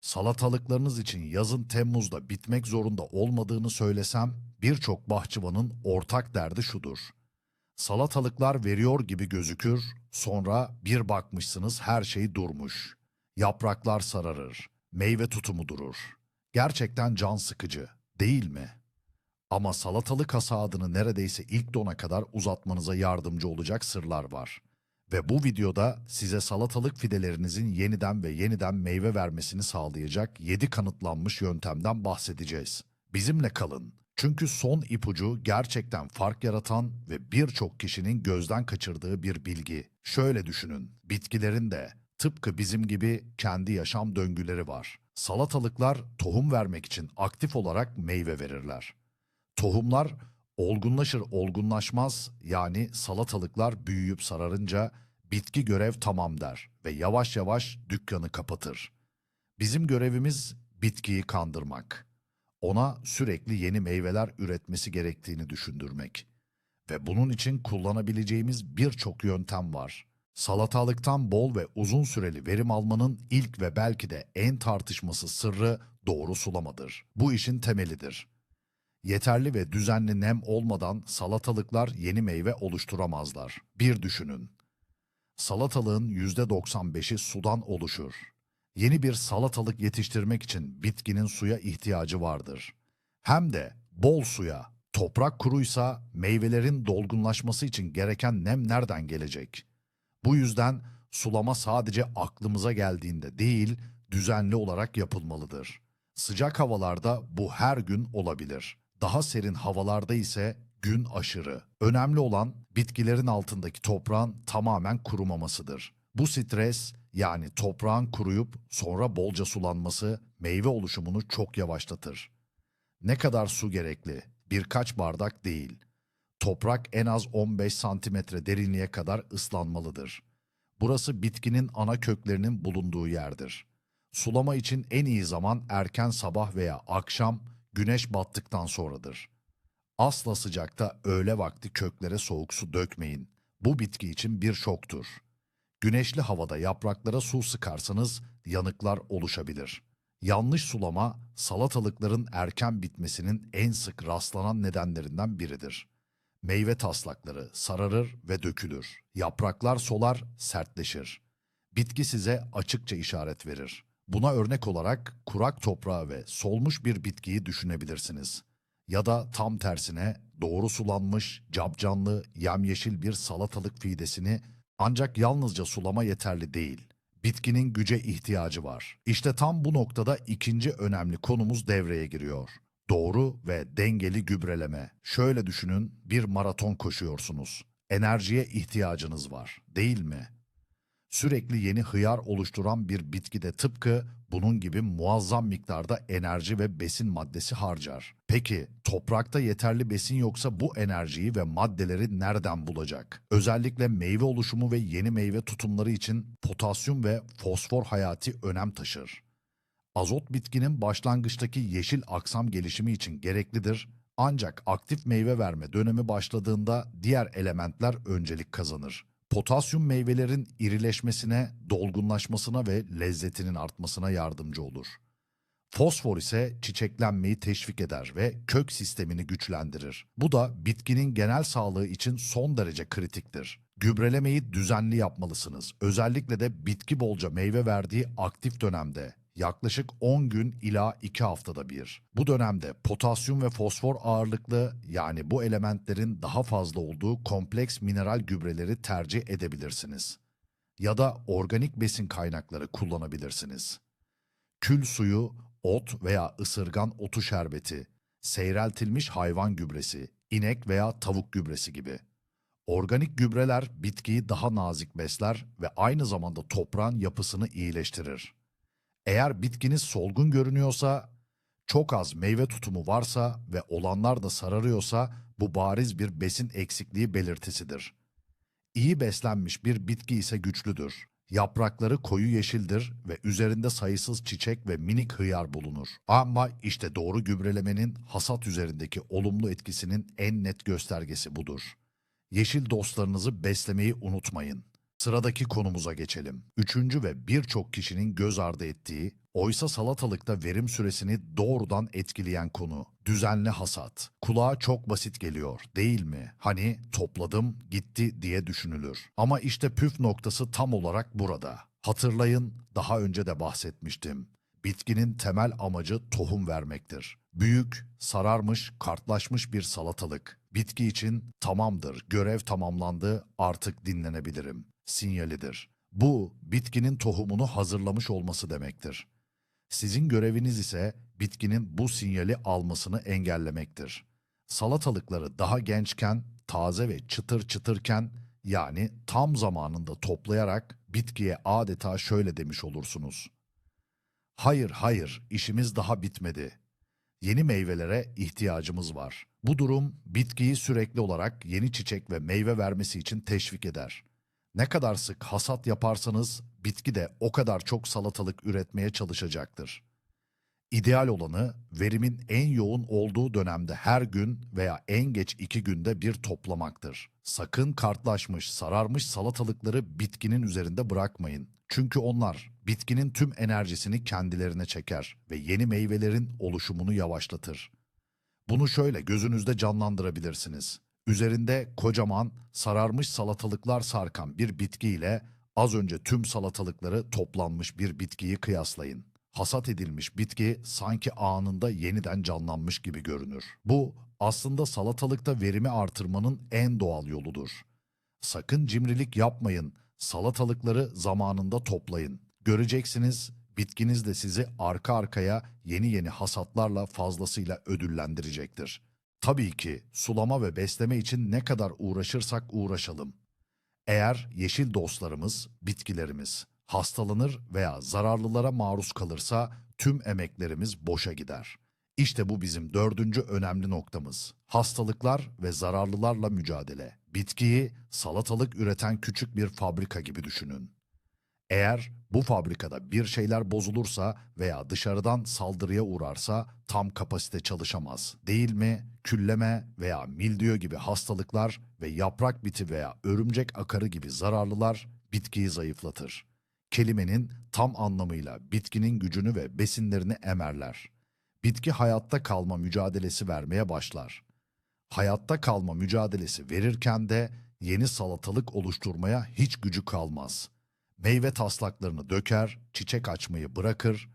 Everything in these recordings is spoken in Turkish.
Salatalıklarınız için yazın Temmuz'da bitmek zorunda olmadığını söylesem birçok bahçıvanın ortak derdi şudur. Salatalıklar veriyor gibi gözükür, sonra bir bakmışsınız her şey durmuş. Yapraklar sararır, meyve tutumu durur. Gerçekten can sıkıcı, değil mi? Ama salatalık hasadını neredeyse ilk dona kadar uzatmanıza yardımcı olacak sırlar var. Ve bu videoda size salatalık fidelerinizin yeniden ve yeniden meyve vermesini sağlayacak 7 kanıtlanmış yöntemden bahsedeceğiz. Bizimle kalın. Çünkü son ipucu gerçekten fark yaratan ve birçok kişinin gözden kaçırdığı bir bilgi. Şöyle düşünün, bitkilerin de tıpkı bizim gibi kendi yaşam döngüleri var. Salatalıklar tohum vermek için aktif olarak meyve verirler. Tohumlar olgunlaşır olgunlaşmaz yani salatalıklar büyüyüp sararınca bitki görev tamam der ve yavaş yavaş dükkanı kapatır. Bizim görevimiz bitkiyi kandırmak. Ona sürekli yeni meyveler üretmesi gerektiğini düşündürmek. Ve bunun için kullanabileceğimiz birçok yöntem var. Salatalıktan bol ve uzun süreli verim almanın ilk ve belki de en tartışması sırrı doğru sulamadır. Bu işin temelidir. Yeterli ve düzenli nem olmadan salatalıklar yeni meyve oluşturamazlar. Bir düşünün. Salatalığın %95'i sudan oluşur. Yeni bir salatalık yetiştirmek için bitkinin suya ihtiyacı vardır. Hem de bol suya. Toprak kuruysa meyvelerin dolgunlaşması için gereken nem nereden gelecek? Bu yüzden sulama sadece aklımıza geldiğinde değil, düzenli olarak yapılmalıdır. Sıcak havalarda bu her gün olabilir. Daha serin havalarda ise gün aşırı. Önemli olan bitkilerin altındaki toprağın tamamen kurumamasıdır. Bu stres yani toprağın kuruyup sonra bolca sulanması meyve oluşumunu çok yavaşlatır. Ne kadar su gerekli? Birkaç bardak değil. Toprak en az 15 santimetre derinliğe kadar ıslanmalıdır. Burası bitkinin ana köklerinin bulunduğu yerdir. Sulama için en iyi zaman erken sabah veya akşam güneş battıktan sonradır. Asla sıcakta öğle vakti köklere soğuk su dökmeyin. Bu bitki için bir şoktur. Güneşli havada yapraklara su sıkarsanız yanıklar oluşabilir. Yanlış sulama salatalıkların erken bitmesinin en sık rastlanan nedenlerinden biridir. Meyve taslakları sararır ve dökülür. Yapraklar solar, sertleşir. Bitki size açıkça işaret verir. Buna örnek olarak kurak toprağı ve solmuş bir bitkiyi düşünebilirsiniz. Ya da tam tersine doğru sulanmış, capcanlı, yemyeşil bir salatalık fidesini ancak yalnızca sulama yeterli değil. Bitkinin güce ihtiyacı var. İşte tam bu noktada ikinci önemli konumuz devreye giriyor. Doğru ve dengeli gübreleme. Şöyle düşünün, bir maraton koşuyorsunuz. Enerjiye ihtiyacınız var, değil mi? Sürekli yeni hıyar oluşturan bir bitki de tıpkı bunun gibi muazzam miktarda enerji ve besin maddesi harcar. Peki toprakta yeterli besin yoksa bu enerjiyi ve maddeleri nereden bulacak? Özellikle meyve oluşumu ve yeni meyve tutumları için potasyum ve fosfor hayati önem taşır. Azot bitkinin başlangıçtaki yeşil aksam gelişimi için gereklidir ancak aktif meyve verme dönemi başladığında diğer elementler öncelik kazanır. Potasyum meyvelerin irileşmesine, dolgunlaşmasına ve lezzetinin artmasına yardımcı olur. Fosfor ise çiçeklenmeyi teşvik eder ve kök sistemini güçlendirir. Bu da bitkinin genel sağlığı için son derece kritiktir. Gübrelemeyi düzenli yapmalısınız. Özellikle de bitki bolca meyve verdiği aktif dönemde yaklaşık 10 gün ila 2 haftada bir. Bu dönemde potasyum ve fosfor ağırlıklı yani bu elementlerin daha fazla olduğu kompleks mineral gübreleri tercih edebilirsiniz. Ya da organik besin kaynakları kullanabilirsiniz. Kül suyu, ot veya ısırgan otu şerbeti, seyreltilmiş hayvan gübresi, inek veya tavuk gübresi gibi. Organik gübreler bitkiyi daha nazik besler ve aynı zamanda toprağın yapısını iyileştirir. Eğer bitkiniz solgun görünüyorsa, çok az meyve tutumu varsa ve olanlar da sararıyorsa bu bariz bir besin eksikliği belirtisidir. İyi beslenmiş bir bitki ise güçlüdür. Yaprakları koyu yeşildir ve üzerinde sayısız çiçek ve minik hıyar bulunur. Ama işte doğru gübrelemenin hasat üzerindeki olumlu etkisinin en net göstergesi budur. Yeşil dostlarınızı beslemeyi unutmayın. Sıradaki konumuza geçelim. Üçüncü ve birçok kişinin göz ardı ettiği, Oysa salatalıkta verim süresini doğrudan etkileyen konu. Düzenli hasat. Kulağa çok basit geliyor değil mi? Hani topladım gitti diye düşünülür. Ama işte püf noktası tam olarak burada. Hatırlayın daha önce de bahsetmiştim. Bitkinin temel amacı tohum vermektir. Büyük, sararmış, kartlaşmış bir salatalık. Bitki için tamamdır, görev tamamlandı, artık dinlenebilirim. Sinyalidir. Bu, bitkinin tohumunu hazırlamış olması demektir. Sizin göreviniz ise bitkinin bu sinyali almasını engellemektir. Salatalıkları daha gençken, taze ve çıtır çıtırken yani tam zamanında toplayarak bitkiye adeta şöyle demiş olursunuz. Hayır hayır işimiz daha bitmedi. Yeni meyvelere ihtiyacımız var. Bu durum bitkiyi sürekli olarak yeni çiçek ve meyve vermesi için teşvik eder. Ne kadar sık hasat yaparsanız bitki de o kadar çok salatalık üretmeye çalışacaktır. İdeal olanı verimin en yoğun olduğu dönemde her gün veya en geç iki günde bir toplamaktır. Sakın kartlaşmış, sararmış salatalıkları bitkinin üzerinde bırakmayın. Çünkü onlar bitkinin tüm enerjisini kendilerine çeker ve yeni meyvelerin oluşumunu yavaşlatır. Bunu şöyle gözünüzde canlandırabilirsiniz. Üzerinde kocaman, sararmış salatalıklar sarkan bir bitki ile az önce tüm salatalıkları toplanmış bir bitkiyi kıyaslayın. Hasat edilmiş bitki sanki anında yeniden canlanmış gibi görünür. Bu aslında salatalıkta verimi artırmanın en doğal yoludur. Sakın cimrilik yapmayın. Salatalıkları zamanında toplayın. Göreceksiniz bitkiniz de sizi arka arkaya yeni yeni hasatlarla fazlasıyla ödüllendirecektir. Tabii ki sulama ve besleme için ne kadar uğraşırsak uğraşalım. Eğer yeşil dostlarımız, bitkilerimiz hastalanır veya zararlılara maruz kalırsa tüm emeklerimiz boşa gider. İşte bu bizim dördüncü önemli noktamız. Hastalıklar ve zararlılarla mücadele. Bitkiyi salatalık üreten küçük bir fabrika gibi düşünün. Eğer bu fabrikada bir şeyler bozulursa veya dışarıdan saldırıya uğrarsa tam kapasite çalışamaz. Değil mi? Külleme veya mildiyo gibi hastalıklar ve yaprak biti veya örümcek akarı gibi zararlılar bitkiyi zayıflatır. Kelimenin tam anlamıyla bitkinin gücünü ve besinlerini emerler. Bitki hayatta kalma mücadelesi vermeye başlar. Hayatta kalma mücadelesi verirken de yeni salatalık oluşturmaya hiç gücü kalmaz. Meyve taslaklarını döker, çiçek açmayı bırakır,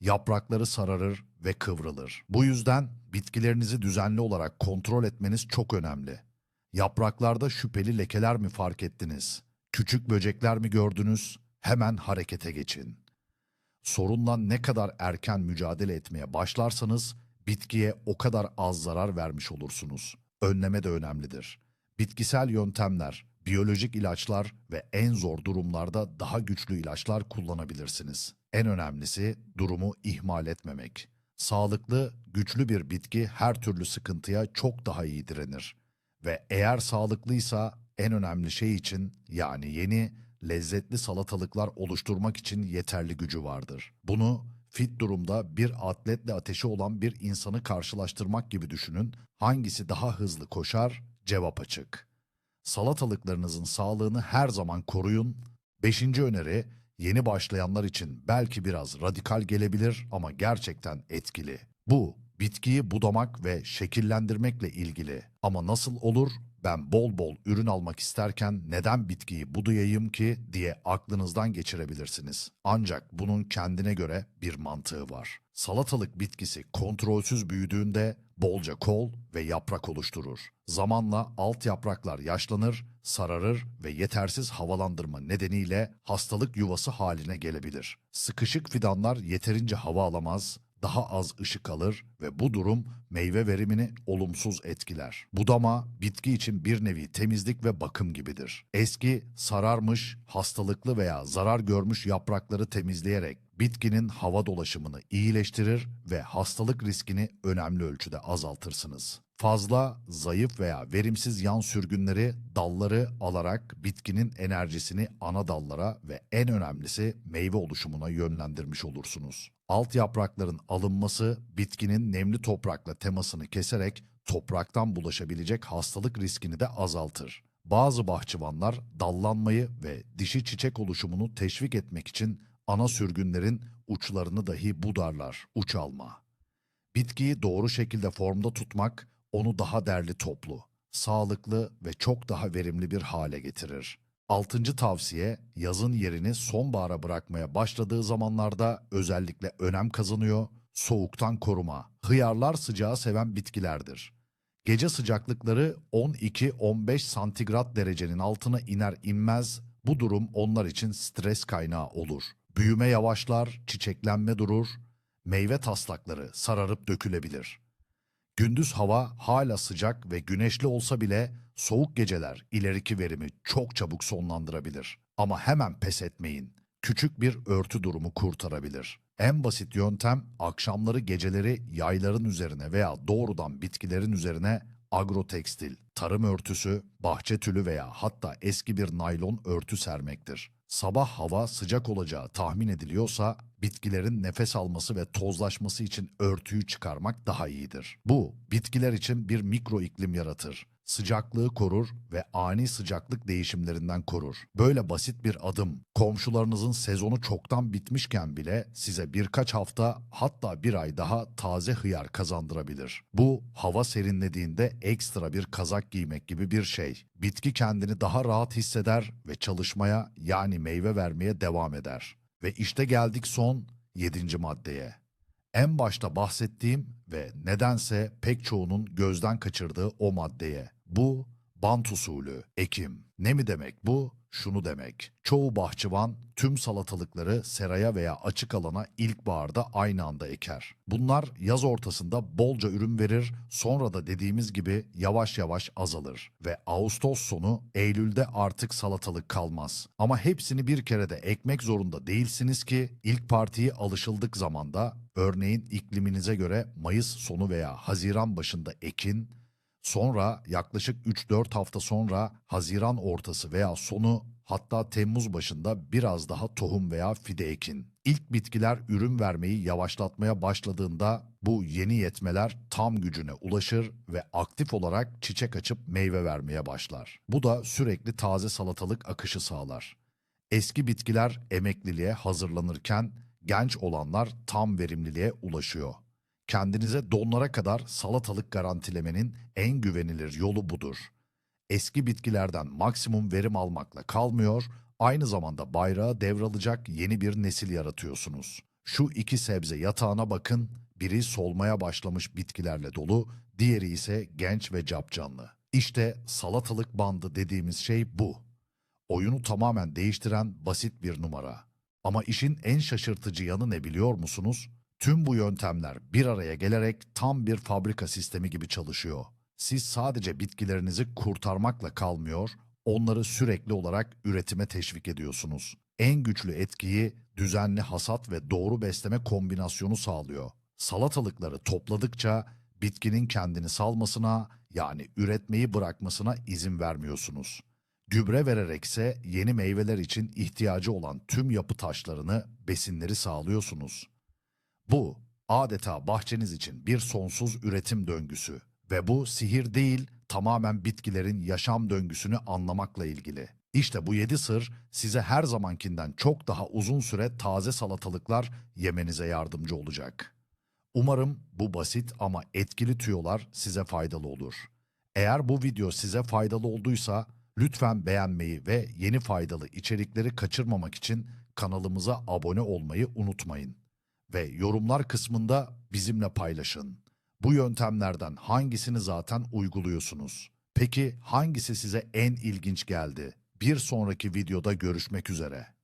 yaprakları sararır ve kıvrılır. Bu yüzden bitkilerinizi düzenli olarak kontrol etmeniz çok önemli. Yapraklarda şüpheli lekeler mi fark ettiniz? Küçük böcekler mi gördünüz? Hemen harekete geçin. Sorunla ne kadar erken mücadele etmeye başlarsanız bitkiye o kadar az zarar vermiş olursunuz. Önleme de önemlidir. Bitkisel yöntemler, biyolojik ilaçlar ve en zor durumlarda daha güçlü ilaçlar kullanabilirsiniz. En önemlisi durumu ihmal etmemek. Sağlıklı, güçlü bir bitki her türlü sıkıntıya çok daha iyi direnir. Ve eğer sağlıklıysa en önemli şey için yani yeni, lezzetli salatalıklar oluşturmak için yeterli gücü vardır. Bunu fit durumda bir atletle ateşi olan bir insanı karşılaştırmak gibi düşünün. Hangisi daha hızlı koşar? Cevap açık. Salatalıklarınızın sağlığını her zaman koruyun. Beşinci öneri, yeni başlayanlar için belki biraz radikal gelebilir ama gerçekten etkili. Bu, bitkiyi budamak ve şekillendirmekle ilgili. Ama nasıl olur? Ben bol bol ürün almak isterken neden bitkiyi budayayım ki diye aklınızdan geçirebilirsiniz. Ancak bunun kendine göre bir mantığı var. Salatalık bitkisi kontrolsüz büyüdüğünde bolca kol ve yaprak oluşturur. Zamanla alt yapraklar yaşlanır, sararır ve yetersiz havalandırma nedeniyle hastalık yuvası haline gelebilir. Sıkışık fidanlar yeterince hava alamaz, daha az ışık alır ve bu durum meyve verimini olumsuz etkiler. Budama bitki için bir nevi temizlik ve bakım gibidir. Eski, sararmış, hastalıklı veya zarar görmüş yaprakları temizleyerek bitkinin hava dolaşımını iyileştirir ve hastalık riskini önemli ölçüde azaltırsınız. Fazla, zayıf veya verimsiz yan sürgünleri dalları alarak bitkinin enerjisini ana dallara ve en önemlisi meyve oluşumuna yönlendirmiş olursunuz. Alt yaprakların alınması bitkinin nemli toprakla temasını keserek topraktan bulaşabilecek hastalık riskini de azaltır. Bazı bahçıvanlar dallanmayı ve dişi çiçek oluşumunu teşvik etmek için ana sürgünlerin uçlarını dahi budarlar, uç alma. Bitkiyi doğru şekilde formda tutmak onu daha derli toplu, sağlıklı ve çok daha verimli bir hale getirir. Altıncı tavsiye, yazın yerini sonbahara bırakmaya başladığı zamanlarda özellikle önem kazanıyor, soğuktan koruma. Hıyarlar sıcağı seven bitkilerdir. Gece sıcaklıkları 12-15 santigrat derecenin altına iner inmez bu durum onlar için stres kaynağı olur. Büyüme yavaşlar, çiçeklenme durur, meyve taslakları sararıp dökülebilir. Gündüz hava hala sıcak ve güneşli olsa bile soğuk geceler ileriki verimi çok çabuk sonlandırabilir. Ama hemen pes etmeyin. Küçük bir örtü durumu kurtarabilir. En basit yöntem akşamları geceleri yayların üzerine veya doğrudan bitkilerin üzerine agrotekstil, tarım örtüsü, bahçe tülü veya hatta eski bir naylon örtü sermektir. Sabah hava sıcak olacağı tahmin ediliyorsa bitkilerin nefes alması ve tozlaşması için örtüyü çıkarmak daha iyidir. Bu bitkiler için bir mikro iklim yaratır. Sıcaklığı korur ve ani sıcaklık değişimlerinden korur. Böyle basit bir adım komşularınızın sezonu çoktan bitmişken bile size birkaç hafta hatta bir ay daha taze hıyar kazandırabilir. Bu hava serinlediğinde ekstra bir kazak giymek gibi bir şey. Bitki kendini daha rahat hisseder ve çalışmaya yani meyve vermeye devam eder. Ve işte geldik son yedinci maddeye. En başta bahsettiğim ve nedense pek çoğunun gözden kaçırdığı o maddeye. Bu bant usulü, ekim. Ne mi demek bu? Şunu demek. Çoğu bahçıvan tüm salatalıkları seraya veya açık alana ilkbaharda aynı anda eker. Bunlar yaz ortasında bolca ürün verir, sonra da dediğimiz gibi yavaş yavaş azalır. Ve Ağustos sonu Eylül'de artık salatalık kalmaz. Ama hepsini bir kerede ekmek zorunda değilsiniz ki ilk partiyi alışıldık zamanda, örneğin ikliminize göre Mayıs sonu veya Haziran başında ekin, Sonra yaklaşık 3-4 hafta sonra Haziran ortası veya sonu hatta Temmuz başında biraz daha tohum veya fide ekin. İlk bitkiler ürün vermeyi yavaşlatmaya başladığında bu yeni yetmeler tam gücüne ulaşır ve aktif olarak çiçek açıp meyve vermeye başlar. Bu da sürekli taze salatalık akışı sağlar. Eski bitkiler emekliliğe hazırlanırken genç olanlar tam verimliliğe ulaşıyor. Kendinize donlara kadar salatalık garantilemenin en güvenilir yolu budur. Eski bitkilerden maksimum verim almakla kalmıyor, aynı zamanda bayrağı devralacak yeni bir nesil yaratıyorsunuz. Şu iki sebze yatağına bakın, biri solmaya başlamış bitkilerle dolu, diğeri ise genç ve capcanlı. İşte salatalık bandı dediğimiz şey bu. Oyunu tamamen değiştiren basit bir numara. Ama işin en şaşırtıcı yanı ne biliyor musunuz? Tüm bu yöntemler bir araya gelerek tam bir fabrika sistemi gibi çalışıyor. Siz sadece bitkilerinizi kurtarmakla kalmıyor, onları sürekli olarak üretime teşvik ediyorsunuz. En güçlü etkiyi düzenli hasat ve doğru besleme kombinasyonu sağlıyor. Salatalıkları topladıkça bitkinin kendini salmasına yani üretmeyi bırakmasına izin vermiyorsunuz. Gübre vererekse yeni meyveler için ihtiyacı olan tüm yapı taşlarını, besinleri sağlıyorsunuz. Bu adeta bahçeniz için bir sonsuz üretim döngüsü ve bu sihir değil tamamen bitkilerin yaşam döngüsünü anlamakla ilgili. İşte bu yedi sır size her zamankinden çok daha uzun süre taze salatalıklar yemenize yardımcı olacak. Umarım bu basit ama etkili tüyolar size faydalı olur. Eğer bu video size faydalı olduysa lütfen beğenmeyi ve yeni faydalı içerikleri kaçırmamak için kanalımıza abone olmayı unutmayın ve yorumlar kısmında bizimle paylaşın. Bu yöntemlerden hangisini zaten uyguluyorsunuz? Peki hangisi size en ilginç geldi? Bir sonraki videoda görüşmek üzere.